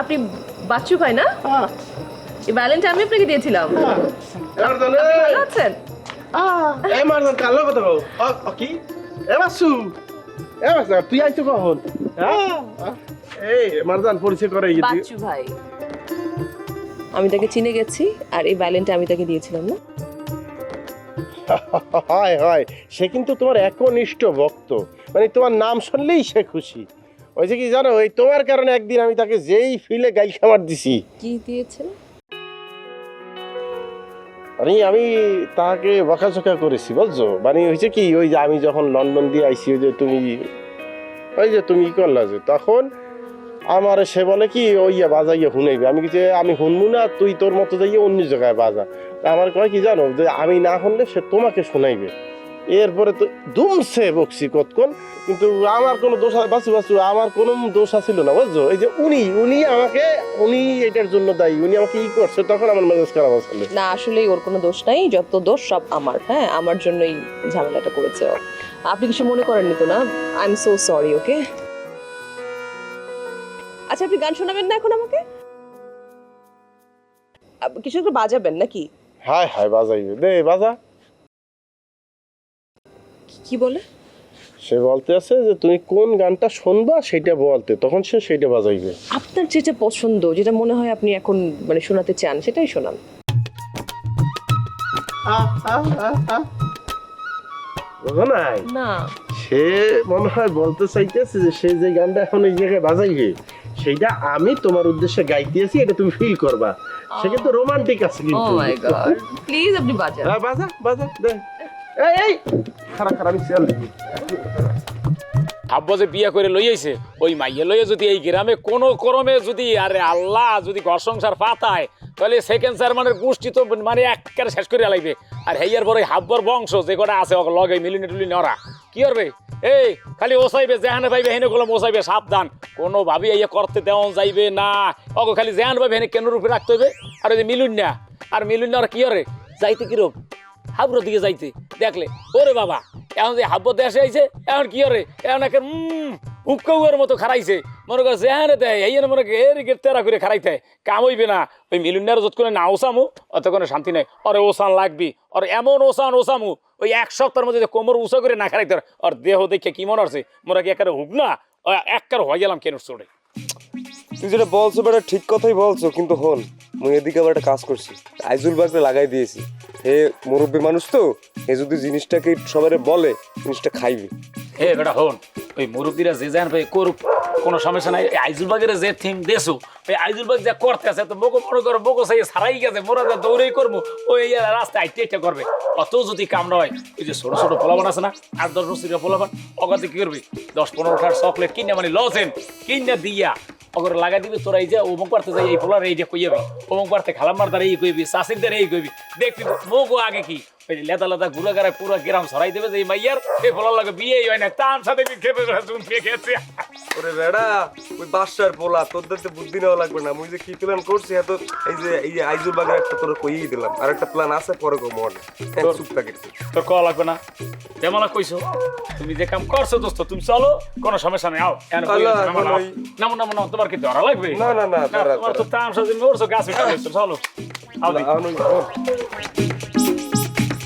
আপনি বাচ্চু ভাই না? হ্যাঁ। এই ভ্যালেন্টাইন আমি আপনাকে দিয়েছিলাম। তাহলে ভালো আছেন? কালো কথা কও। অ, অ, কি? এ বাসু এ বাসা তুই আইছো কখন? হ্যাঁ? এই মারজান পরিচয় করে বাচ্চু ভাই। আমি তাকে চিনে গেছি আর এই ভ্যালেন্টাইন আমি তাকে দিয়েছিলাম না? হয় হয়। সে কিন্তু তোমার একনিষ্ঠ ভক্ত। মানে তোমার নাম শুনলেই সে খুশি। যে কি জানো ওই তোমার কারণে একদিন আমি তাকে যেই ফিলে গাইল খাবার দিছি। কি দিয়েছিল মানে আমি তাকে বকাঝকা করেছি বুঝছ? মানে হয়েছে কি ওই যে আমি যখন লন্ডন দিয়ে আইসি ওই যে তুমি ওই যে তুমি করলা যে তখন আমার সে বলে কি ওই ইয়া বাজাইয়া শুনাইবে। আমি কিছু আমি শুনব না তুই তোর মতো যাইয়ে অন্য জায়গায় বাজা। তা আমার কয় কি জানো যে আমি না শুনলে সে তোমাকে শোনাইবে। এরপরে তো দুমছে বকছি কতক্ষণ? কিন্তু আমার কোনো দোষ বাসু বাসু আমার কোনো দোষ ছিল না বুঝছ? এই যে উনি উনি আমাকে উনি এটার জন্য দায়ী উনি আমাকে ই করছে তখন আমার মেজাজ খারাপ আসলে না আসলেই ওর কোনো দোষ নাই যত দোষ সব আমার হ্যাঁ? আমার জন্যই ঝামেলাটা করেছে ও। আপনি কিছু মনে করেননি তো না? I am so sorry okay আচ্ছা আপনি গান শোনাবেন না এখন আমাকে? কিছু একটা বাজাবেন নাকি? হায় হায় বাজাইবে দে বাজা। কি- বলে? সে বলতে আছে যে তুমি কোন গানটা শুনবা সেটা বলতে তখন সে সেটা বাজাইবে। আপনার যেটা পছন্দ যেটা মনে হয় আপনি এখন মানে শোনাতে চান সেটাই শোনান। বুঝো নাই না। সে মনে হয় বলতে চাইতেছে যে সে যে গানটা এখন এই জায়গায় বাজাইবে সেইটা আমি তোমার উদ্দেশ্যে গাইতেছি এটা তুমি ফিল করবা। সে কিন্তু রোমান্টিক আছে কিন্তু। প্লিজ আপনি বাজান। হ্যাঁ, বাজা বাজা দে। এই এই। খারাপ যে বিয়া করে লই আইছে, ওই মাইয়ে লইয়ে যদি এই গ্রামে কোনো করমে যদি আরে আল্লাহ যদি ঘর সংসার পাতায় তাহলে সেকেন্ড চেয়ারম্যানের গোষ্ঠী তো মানে একেবারে শেষ করে লাগবে আর হেয়ার পরে হাব্বর বংশ যে কটা আছে, ওকে লগে মিলিনে টুলি নরা কি করবে এই, খালি ওসাইবে যেহানে পাইবে হেনে গুলো ওসাইবে সাবধান। কোনো ভাবি ইয়ে করতে দেওয়া যাইবে না। ওকে খালি যেহান পাইবে হেনে কেন রূপে রাখতে হবে আর ওই যে মিলুন না আর মিলুন না আর কি করে যাইতে কিরম? হাবুর দিকে যাইতে। দেখলে, ওরে বাবা, এখন যে হাব্য দেশে আইছে, এখন কি করে এখন একে উক্কাউয়ের মতো খারাইছে মনে করছে হ্যাঁ রে দেয় এই মনে করে এর গেট তেরা করে খারাইতে কাম হইবে না। ওই মিলুনিয়ার যত করে না ওসামু, অত কোনো শান্তি নাই। ওরে ওসান লাগবি আর এমন ওসান ওসামু, ওই এক সপ্তাহের মধ্যে কোমর উঁচা করে না খারাইতে ওর দেহ দেখে কি মনে হচ্ছে? মোরা কি একারে হুক না একবার হয়ে গেলাম কেন চড়ে তুই যেটা বলছো, বেটা ঠিক কথাই বলছো, কিন্তু হন, মুই এদিকে আবার একটা কাজ করছি। আইজুল বাগরে লাগাই দিয়েছি। হে মুরব্বী মানুষ তো, হে যদি জিনিসটাকে সবারে বলে, জিনিসটা খাইবে। হে বেটা হন, ওই মুরব্বীরা যে যান ভাই করুক, কোনো সমস্যা নাই। এই আইজুলবাগের যে থিম দেশো ওই আইজুলবাগ যা করতে আছে, তো মোকো মনে করো মোকো সেই সারাই গেছে, মোরা যা দৌড়েই করব ওই রাস্তায় আইটে আইটে করবে। অত যদি কাম হয়, ওই যে ছোট ছোট পোলাবান আছে না, আট দশ বছরের পোলাবান অগাতে কি করবি? দশ পনেরোটার চকলেট কিনে মানে লসেন কিনে দিয়া অগর লাগা দিবি, তোরা এই যে অমুক পারতে যাই, এই ফলার এই যে কইয়াবি অমুক পারতে খালাম্মার দ্বারা এই কইবি, চাষির দ্বারা এই কইবি। দেখবি, মোগো আগে কি? ওই লেদা লেদা ঘুরে গাড়ায় পুরো গ্রাম সরাই দেবে যে মাইয়ার, এই ফলার লাগে বিয়ে হয় না, তার সাথে খেপে শুন খেয়েছে। ওরে বেড়া ওই বাসার পোলা তোদের তো বুদ্ধি নেওয়া লাগবে না। মুই যে কি প্ল্যান করছি এত এই যে এই যে আইজুল বাগের একটা তোর কইই দিলাম। আর একটা প্ল্যান আছে পরে কো মনে চুপ থাকে তোর কল লাগবে না। যেমন কইছো তুমি যে কাম করছ দোস্ত তুমি চলো কোনো সমস্যা নেই আও। নামো, নামো। নামো তোমার কি ধরা লাগবে? না, না, না, তোমার তো। তামসা তুমি ওরছো গাছ চলো। আও।